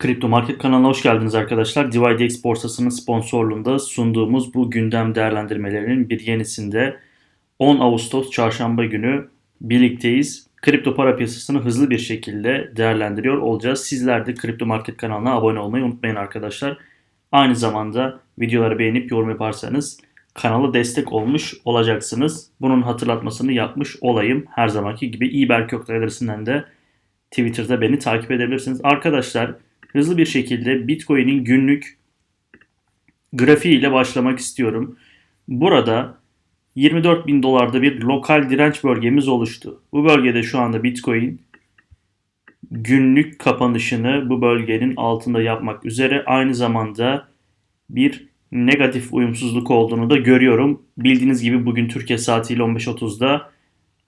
Kripto Market kanalına hoş geldiniz arkadaşlar. DivideX borsasının sponsorluğunda sunduğumuz bu gündem değerlendirmelerinin bir yenisinde 10 Ağustos çarşamba günü birlikteyiz. Kripto para piyasasını hızlı bir şekilde değerlendiriyor olacağız. Sizler de Kripto Market kanalına abone olmayı unutmayın arkadaşlar. Aynı zamanda videoları beğenip yorum yaparsanız kanala destek olmuş olacaksınız. Bunun hatırlatmasını yapmış olayım. Her zamanki gibi İber Köktay adresinden de Twitter'da beni takip edebilirsiniz. Arkadaşlar hızlı bir şekilde Bitcoin'in günlük grafiği ile başlamak istiyorum. Burada 24 bin dolarda bir lokal direnç bölgemiz oluştu. Bu bölgede şu anda Bitcoin günlük kapanışını bu bölgenin altında yapmak üzere aynı zamanda bir negatif uyumsuzluk olduğunu da görüyorum. Bildiğiniz gibi bugün Türkiye saatiyle 15.30'da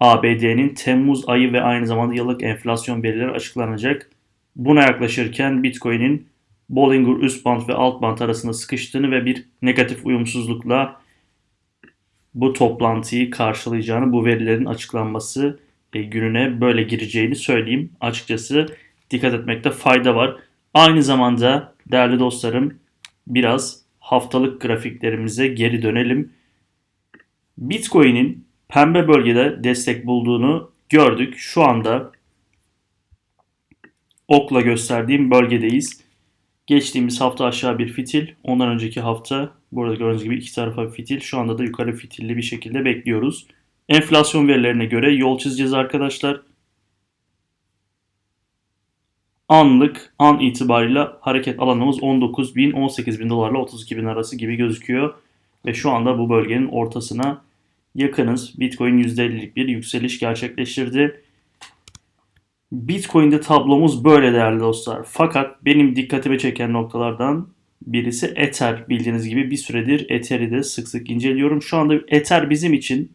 ABD'nin Temmuz ayı ve aynı zamanda yıllık enflasyon verileri açıklanacak. Buna yaklaşırken Bitcoin'in Bollinger üst band ve alt band arasında sıkıştığını ve bir negatif uyumsuzlukla bu toplantıyı karşılayacağını, bu verilerin açıklanması e, gününe böyle gireceğini söyleyeyim. Açıkçası dikkat etmekte fayda var. Aynı zamanda değerli dostlarım biraz haftalık grafiklerimize geri dönelim. Bitcoin'in pembe bölgede destek bulduğunu gördük. Şu anda okla gösterdiğim bölgedeyiz. Geçtiğimiz hafta aşağı bir fitil. Ondan önceki hafta burada gördüğünüz gibi iki tarafa bir fitil. Şu anda da yukarı fitilli bir şekilde bekliyoruz. Enflasyon verilerine göre yol çizeceğiz arkadaşlar. Anlık an itibariyle hareket alanımız 19 bin 18 bin dolarla 32 bin arası gibi gözüküyor. Ve şu anda bu bölgenin ortasına yakınız. Bitcoin %50'lik bir yükseliş gerçekleştirdi. Bitcoin'de tablomuz böyle değerli dostlar. Fakat benim dikkatimi çeken noktalardan birisi Ether. Bildiğiniz gibi bir süredir Ether'i de sık sık inceliyorum. Şu anda Ether bizim için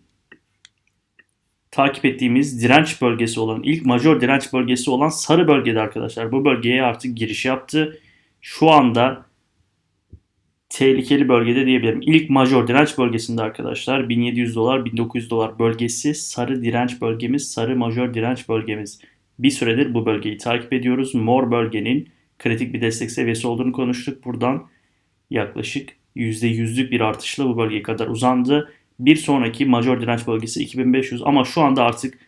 takip ettiğimiz direnç bölgesi olan, ilk major direnç bölgesi olan sarı bölgede arkadaşlar. Bu bölgeye artık giriş yaptı. Şu anda tehlikeli bölgede diyebilirim. İlk major direnç bölgesinde arkadaşlar 1700 dolar 1900 dolar bölgesi sarı direnç bölgemiz sarı major direnç bölgemiz. Bir süredir bu bölgeyi takip ediyoruz. Mor bölgenin kritik bir destek seviyesi olduğunu konuştuk. Buradan yaklaşık %100'lük bir artışla bu bölgeye kadar uzandı. Bir sonraki major direnç bölgesi 2500 ama şu anda artık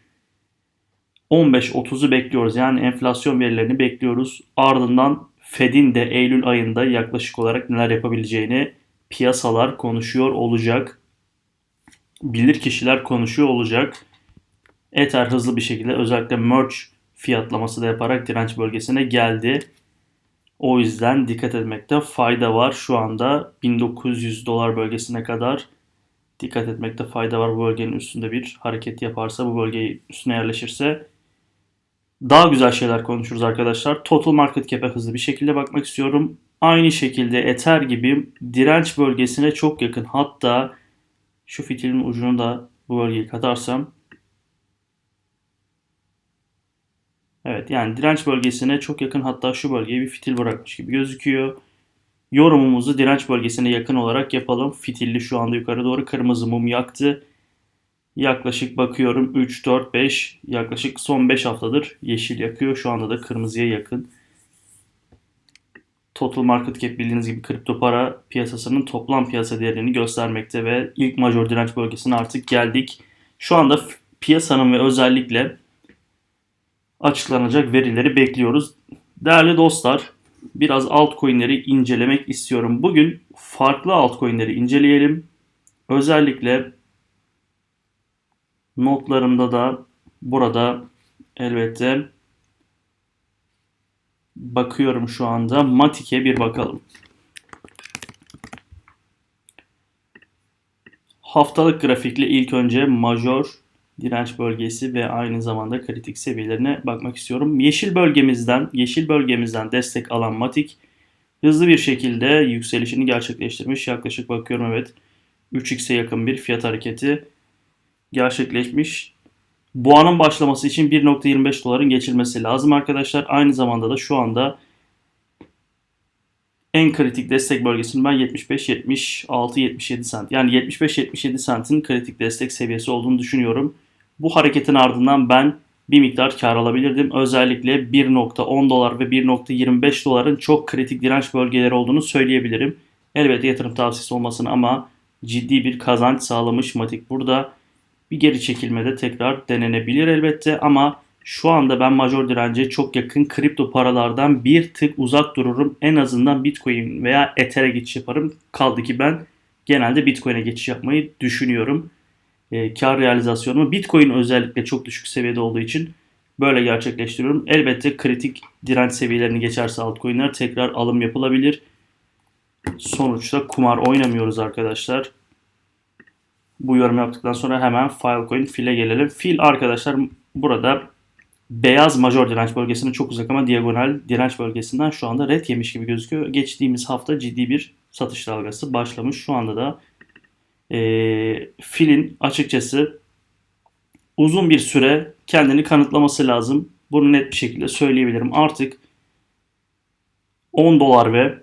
15-30'u bekliyoruz. Yani enflasyon verilerini bekliyoruz. Ardından Fed'in de Eylül ayında yaklaşık olarak neler yapabileceğini piyasalar konuşuyor olacak. Bilir kişiler konuşuyor olacak. Ether hızlı bir şekilde özellikle merge fiyatlaması da yaparak direnç bölgesine geldi. O yüzden dikkat etmekte fayda var. Şu anda 1900 dolar bölgesine kadar dikkat etmekte fayda var. Bu bölgenin üstünde bir hareket yaparsa, bu bölgeyi üstüne yerleşirse daha güzel şeyler konuşuruz arkadaşlar. Total market cap'e hızlı bir şekilde bakmak istiyorum. Aynı şekilde Ether gibi direnç bölgesine çok yakın. Hatta şu fitilin ucunu da bu bölgeye katarsam Evet yani direnç bölgesine çok yakın hatta şu bölgeye bir fitil bırakmış gibi gözüküyor. Yorumumuzu direnç bölgesine yakın olarak yapalım. Fitilli şu anda yukarı doğru kırmızı mum yaktı. Yaklaşık bakıyorum 3, 4, 5 yaklaşık son 5 haftadır yeşil yakıyor. Şu anda da kırmızıya yakın. Total Market Cap bildiğiniz gibi kripto para piyasasının toplam piyasa değerini göstermekte ve ilk major direnç bölgesine artık geldik. Şu anda piyasanın ve özellikle açıklanacak verileri bekliyoruz. Değerli dostlar, biraz altcoin'leri incelemek istiyorum. Bugün farklı altcoin'leri inceleyelim. Özellikle notlarımda da burada elbette bakıyorum şu anda. Matik'e bir bakalım. Haftalık grafikle ilk önce major direnç bölgesi ve aynı zamanda kritik seviyelerine bakmak istiyorum. Yeşil bölgemizden, yeşil bölgemizden destek alan Matik hızlı bir şekilde yükselişini gerçekleştirmiş. Yaklaşık bakıyorum evet 3x'e yakın bir fiyat hareketi gerçekleşmiş. Boğanın başlaması için 1.25 doların geçilmesi lazım arkadaşlar. Aynı zamanda da şu anda en kritik destek bölgesinin ben 75, 76, 77 sent. Yani 75, 77 sentin kritik destek seviyesi olduğunu düşünüyorum. Bu hareketin ardından ben bir miktar kar alabilirdim. Özellikle 1.10 dolar ve 1.25 doların çok kritik direnç bölgeleri olduğunu söyleyebilirim. Elbette yatırım tavsiyesi olmasın ama ciddi bir kazanç sağlamış Matik burada. Bir geri çekilmede tekrar denenebilir elbette ama şu anda ben major dirence çok yakın kripto paralardan bir tık uzak dururum. En azından Bitcoin veya Ether'e geçiş yaparım. Kaldı ki ben genelde Bitcoin'e geçiş yapmayı düşünüyorum. E, kar realizasyonumu Bitcoin özellikle çok düşük seviyede olduğu için böyle gerçekleştiriyorum. Elbette kritik direnç seviyelerini geçerse altcoin'ler tekrar alım yapılabilir. Sonuçta kumar oynamıyoruz arkadaşlar. Bu yorum yaptıktan sonra hemen Filecoin file gelelim. Fil arkadaşlar burada beyaz major direnç bölgesine çok uzak ama diagonal direnç bölgesinden şu anda red yemiş gibi gözüküyor. Geçtiğimiz hafta ciddi bir satış dalgası başlamış. Şu anda da e, filin açıkçası uzun bir süre kendini kanıtlaması lazım. Bunu net bir şekilde söyleyebilirim. Artık 10 dolar ve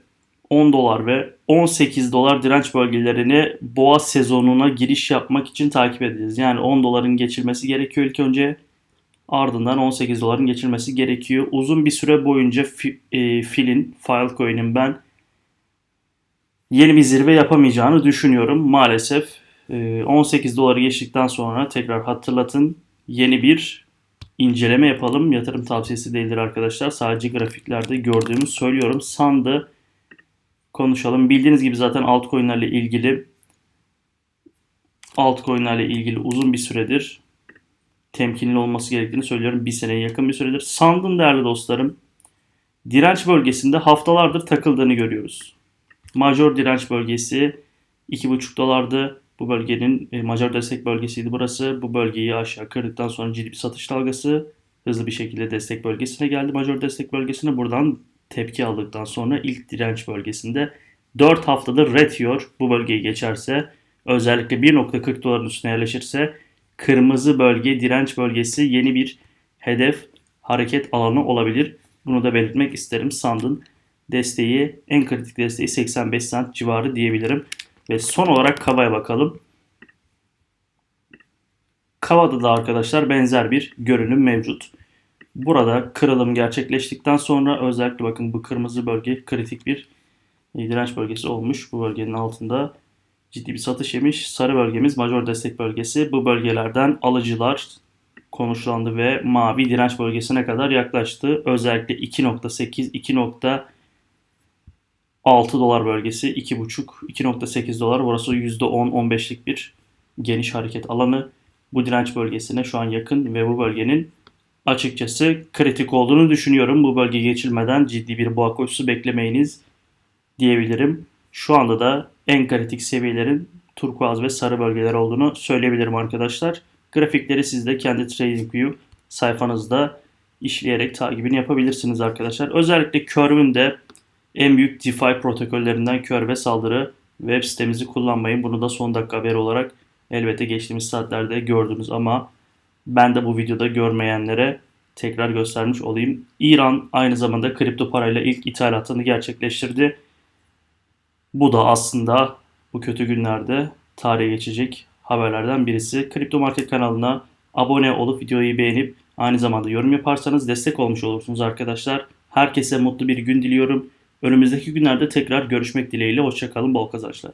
10 dolar ve 18 dolar direnç bölgelerini boğa sezonuna giriş yapmak için takip edeceğiz. Yani 10 doların geçilmesi gerekiyor ilk önce. Ardından 18 doların geçilmesi gerekiyor. Uzun bir süre boyunca fi, e, filin, Filecoin'in ben yeni bir zirve yapamayacağını düşünüyorum. Maalesef e, 18 doları geçtikten sonra tekrar hatırlatın yeni bir inceleme yapalım. Yatırım tavsiyesi değildir arkadaşlar. Sadece grafiklerde gördüğümü söylüyorum. Sandı konuşalım. Bildiğiniz gibi zaten altcoin'lerle ilgili altcoin'lerle ilgili uzun bir süredir temkinli olması gerektiğini söylüyorum. Bir seneye yakın bir süredir. Sandın değerli dostlarım direnç bölgesinde haftalardır takıldığını görüyoruz. Major direnç bölgesi 2,5 dolardı. Bu bölgenin e, major destek bölgesiydi burası. Bu bölgeyi aşağı kırdıktan sonra ciddi bir satış dalgası hızlı bir şekilde destek bölgesine geldi. Major destek bölgesine buradan tepki aldıktan sonra ilk direnç bölgesinde 4 haftadır red yiyor. Bu bölgeyi geçerse özellikle 1.40 doların üstüne yerleşirse kırmızı bölge direnç bölgesi yeni bir hedef hareket alanı olabilir. Bunu da belirtmek isterim. Sandın desteği en kritik desteği 85 cent civarı diyebilirim. Ve son olarak Kava'ya bakalım. Kava'da da arkadaşlar benzer bir görünüm mevcut. Burada kırılım gerçekleştikten sonra özellikle bakın bu kırmızı bölge kritik bir direnç bölgesi olmuş. Bu bölgenin altında ciddi bir satış yemiş. Sarı bölgemiz major destek bölgesi. Bu bölgelerden alıcılar konuşlandı ve mavi direnç bölgesine kadar yaklaştı. Özellikle 2.8, 2.6 dolar bölgesi 2.5, 2.8 dolar. Burası %10-15'lik bir geniş hareket alanı. Bu direnç bölgesine şu an yakın ve bu bölgenin açıkçası kritik olduğunu düşünüyorum. Bu bölge geçilmeden ciddi bir boğa koşusu beklemeyiniz diyebilirim. Şu anda da en kritik seviyelerin turkuaz ve sarı bölgeler olduğunu söyleyebilirim arkadaşlar. Grafikleri siz de kendi TradingView sayfanızda işleyerek takibini yapabilirsiniz arkadaşlar. Özellikle Curve'ün de en büyük DeFi protokollerinden Curve saldırı web sitemizi kullanmayın. Bunu da son dakika haberi olarak elbette geçtiğimiz saatlerde gördünüz ama ben de bu videoda görmeyenlere tekrar göstermiş olayım. İran aynı zamanda kripto parayla ilk ithalatını gerçekleştirdi. Bu da aslında bu kötü günlerde tarihe geçecek haberlerden birisi. Kripto Market kanalına abone olup videoyu beğenip aynı zamanda yorum yaparsanız destek olmuş olursunuz arkadaşlar. Herkese mutlu bir gün diliyorum. Önümüzdeki günlerde tekrar görüşmek dileğiyle. Hoşçakalın, bol kazançlar.